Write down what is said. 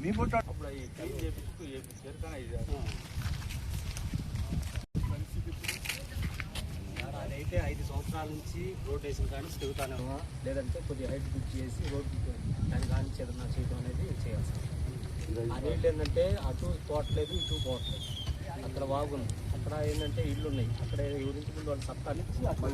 మీ పుట్ట అప్పుడు అయితే ఐదు సంవత్సరాల నుంచి రోడ్ వేసిన కానీ తిరుగుతానే లేదంటే కొద్దిగా హైట్ బుక్ చేసి రోడ్ దాని కానీ ఏదన్నా చేయడం అనేది చేయాల్సి నీళ్ళు ఏంటంటే అటు పోవట్లేదు ఇటు పోవట్లేదు. అక్కడ బాగుంది అక్కడ ఏంటంటే ఇల్లు ఉన్నాయి అక్కడ ఎవరింటి ముందు వాళ్ళు సత్తా నుంచి అక్కడ